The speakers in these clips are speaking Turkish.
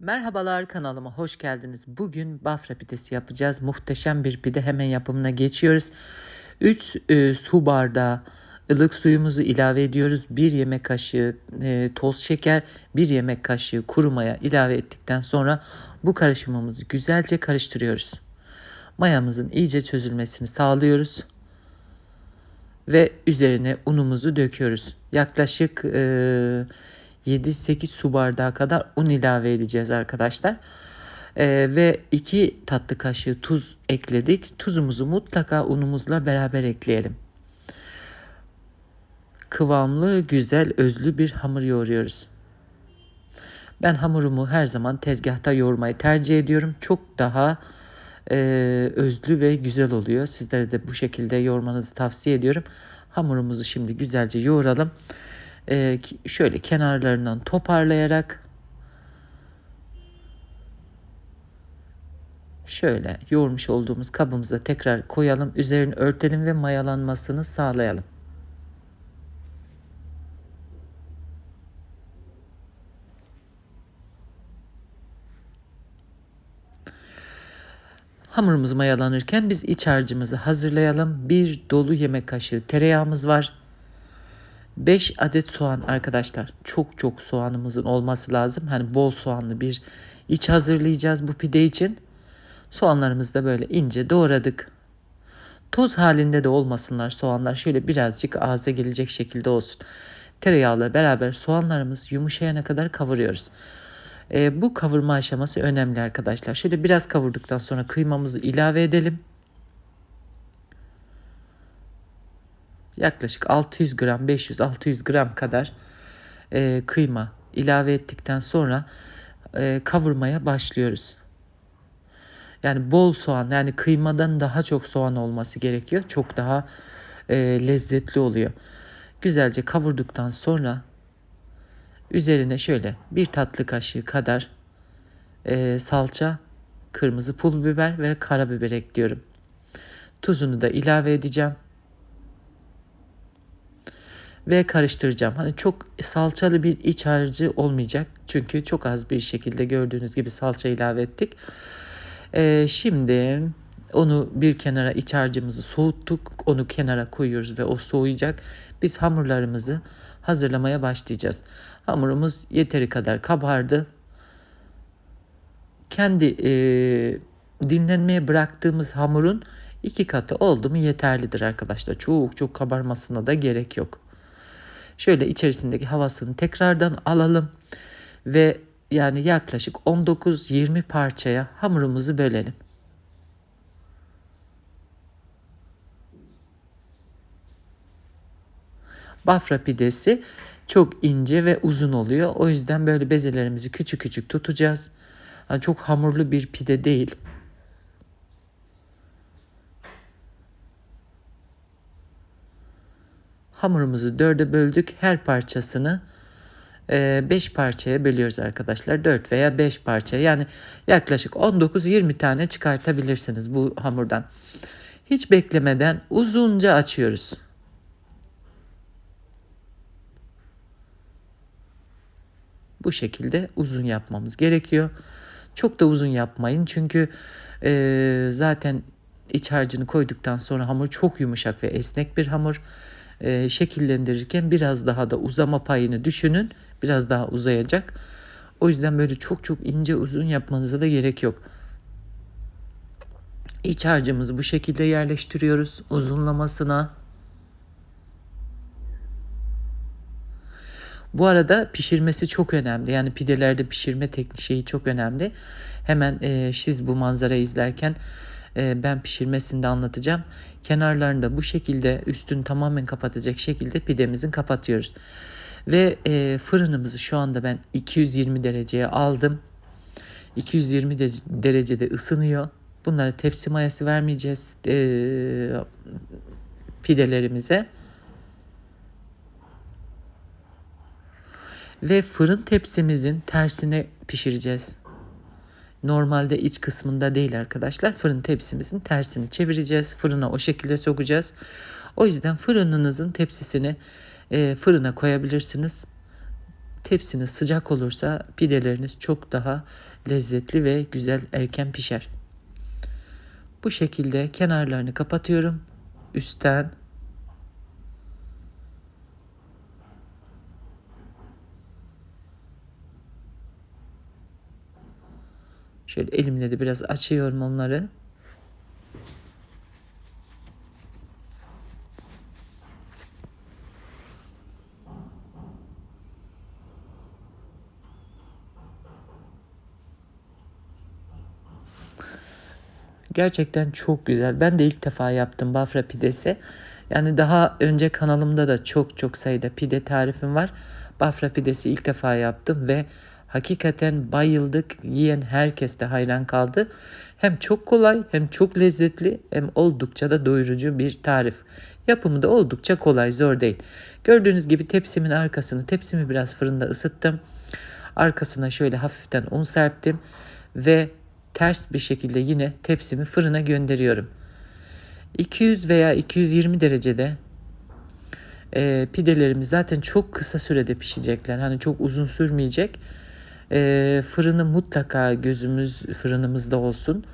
Merhabalar kanalıma hoş geldiniz. Bugün bafra pidesi yapacağız. Muhteşem bir pide hemen yapımına geçiyoruz. 3 su bardağı ılık suyumuzu ilave ediyoruz. 1 yemek kaşığı e, toz şeker, 1 yemek kaşığı kuru maya ilave ettikten sonra bu karışımımızı güzelce karıştırıyoruz. Mayamızın iyice çözülmesini sağlıyoruz ve üzerine unumuzu döküyoruz. Yaklaşık e, 7-8 su bardağı kadar un ilave edeceğiz arkadaşlar. E, ve 2 tatlı kaşığı tuz ekledik. Tuzumuzu mutlaka unumuzla beraber ekleyelim. Kıvamlı, güzel, özlü bir hamur yoğuruyoruz. Ben hamurumu her zaman tezgahta yoğurmayı tercih ediyorum. Çok daha e, özlü ve güzel oluyor. Sizlere de bu şekilde yoğurmanızı tavsiye ediyorum. Hamurumuzu şimdi güzelce yoğuralım. E, şöyle kenarlarından toparlayarak şöyle yoğurmuş olduğumuz kabımıza tekrar koyalım. Üzerini örtelim ve mayalanmasını sağlayalım. Hamurumuz mayalanırken biz iç harcımızı hazırlayalım. Bir dolu yemek kaşığı tereyağımız var. 5 adet soğan arkadaşlar. Çok çok soğanımızın olması lazım. Hani bol soğanlı bir iç hazırlayacağız bu pide için. Soğanlarımızı da böyle ince doğradık. Toz halinde de olmasınlar soğanlar. Şöyle birazcık ağza gelecek şekilde olsun. Tereyağla beraber soğanlarımız yumuşayana kadar kavuruyoruz. E, bu kavurma aşaması önemli arkadaşlar. Şöyle biraz kavurduktan sonra kıymamızı ilave edelim. Yaklaşık 600 gram 500-600 gram kadar e, kıyma ilave ettikten sonra e, kavurmaya başlıyoruz. Yani bol soğan yani kıymadan daha çok soğan olması gerekiyor. Çok daha e, lezzetli oluyor. Güzelce kavurduktan sonra Üzerine şöyle bir tatlı kaşığı kadar e, salça, kırmızı pul biber ve karabiber ekliyorum. Tuzunu da ilave edeceğim. Ve karıştıracağım. Hani çok salçalı bir iç harcı olmayacak. Çünkü çok az bir şekilde gördüğünüz gibi salça ilave ettik. Ee, şimdi onu bir kenara iç harcımızı soğuttuk. Onu kenara koyuyoruz ve o soğuyacak. Biz hamurlarımızı hazırlamaya başlayacağız. Hamurumuz yeteri kadar kabardı. Kendi e, dinlenmeye bıraktığımız hamurun iki katı oldu mu yeterlidir arkadaşlar. Çok çok kabarmasına da gerek yok. Şöyle içerisindeki havasını tekrardan alalım ve yani yaklaşık 19-20 parçaya hamurumuzu bölelim. Bafra pidesi çok ince ve uzun oluyor. O yüzden böyle bezelerimizi küçük küçük tutacağız. Yani çok hamurlu bir pide değil. Hamurumuzu dörde böldük. Her parçasını 5 e, parçaya bölüyoruz arkadaşlar. 4 veya 5 parça yani yaklaşık 19-20 tane çıkartabilirsiniz bu hamurdan. Hiç beklemeden uzunca açıyoruz. Bu şekilde uzun yapmamız gerekiyor. Çok da uzun yapmayın çünkü e, zaten iç harcını koyduktan sonra hamur çok yumuşak ve esnek bir hamur. E, şekillendirirken biraz daha da uzama payını düşünün. Biraz daha uzayacak. O yüzden böyle çok çok ince uzun yapmanıza da gerek yok. İç harcımızı bu şekilde yerleştiriyoruz uzunlamasına. Bu arada pişirmesi çok önemli. Yani pidelerde pişirme teknik şeyi çok önemli. Hemen e, siz bu manzarayı izlerken e, ben pişirmesini de anlatacağım. Kenarlarında bu şekilde üstünü tamamen kapatacak şekilde pidemizin kapatıyoruz. Ve e, fırınımızı şu anda ben 220 dereceye aldım. 220 de, derecede ısınıyor. Bunlara tepsi mayası vermeyeceğiz e, pidelerimize. Ve fırın tepsimizin tersine pişireceğiz. Normalde iç kısmında değil arkadaşlar. Fırın tepsimizin tersini çevireceğiz. Fırına o şekilde sokacağız. O yüzden fırınınızın tepsisini e, fırına koyabilirsiniz. Tepsiniz sıcak olursa pideleriniz çok daha lezzetli ve güzel erken pişer. Bu şekilde kenarlarını kapatıyorum. Üstten Şöyle elimle de biraz açıyorum onları. Gerçekten çok güzel. Ben de ilk defa yaptım Bafra pidesi. Yani daha önce kanalımda da çok çok sayıda pide tarifim var. Bafra pidesi ilk defa yaptım ve hakikaten bayıldık. Yiyen herkes de hayran kaldı. Hem çok kolay hem çok lezzetli hem oldukça da doyurucu bir tarif. Yapımı da oldukça kolay, zor değil. Gördüğünüz gibi tepsimin arkasını, tepsimi biraz fırında ısıttım. Arkasına şöyle hafiften un serptim ve ters bir şekilde yine tepsimi fırına gönderiyorum. 200 veya 220 derecede e, pidelerimiz zaten çok kısa sürede pişecekler. Hani çok uzun sürmeyecek. E, fırını mutlaka gözümüz fırınımızda olsun.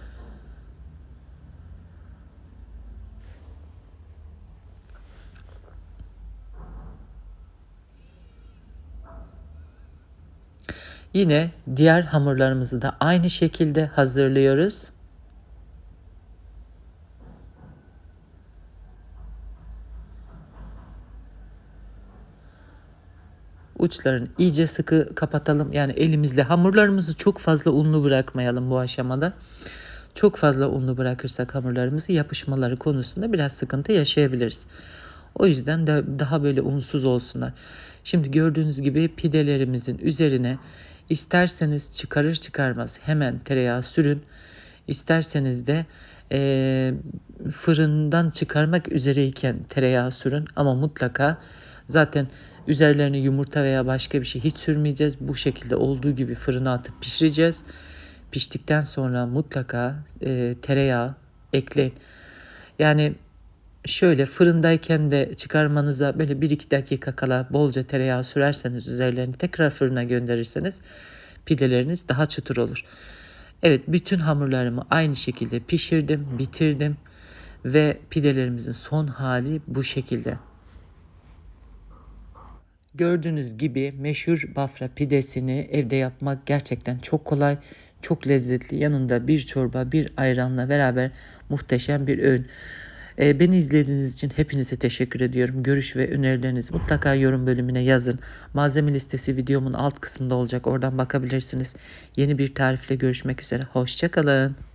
Yine diğer hamurlarımızı da aynı şekilde hazırlıyoruz. Uçlarını iyice sıkı kapatalım. Yani elimizle hamurlarımızı çok fazla unlu bırakmayalım bu aşamada. Çok fazla unlu bırakırsak hamurlarımızı yapışmaları konusunda biraz sıkıntı yaşayabiliriz. O yüzden de daha böyle unsuz olsunlar. Şimdi gördüğünüz gibi pidelerimizin üzerine isterseniz çıkarır çıkarmaz hemen tereyağı sürün. İsterseniz de e, fırından çıkarmak üzereyken tereyağı sürün ama mutlaka zaten üzerlerine yumurta veya başka bir şey hiç sürmeyeceğiz. Bu şekilde olduğu gibi fırına atıp pişireceğiz. Piştikten sonra mutlaka e, tereyağı ekleyin. Yani şöyle fırındayken de çıkarmanıza böyle 1-2 dakika kala bolca tereyağı sürerseniz üzerlerini tekrar fırına gönderirseniz pideleriniz daha çıtır olur. Evet bütün hamurlarımı aynı şekilde pişirdim, bitirdim ve pidelerimizin son hali bu şekilde. Gördüğünüz gibi meşhur Bafra pidesini evde yapmak gerçekten çok kolay, çok lezzetli. Yanında bir çorba, bir ayranla beraber muhteşem bir öğün. Ee, beni izlediğiniz için hepinize teşekkür ediyorum. Görüş ve önerilerinizi mutlaka yorum bölümüne yazın. Malzeme listesi videomun alt kısmında olacak. Oradan bakabilirsiniz. Yeni bir tarifle görüşmek üzere. Hoşçakalın.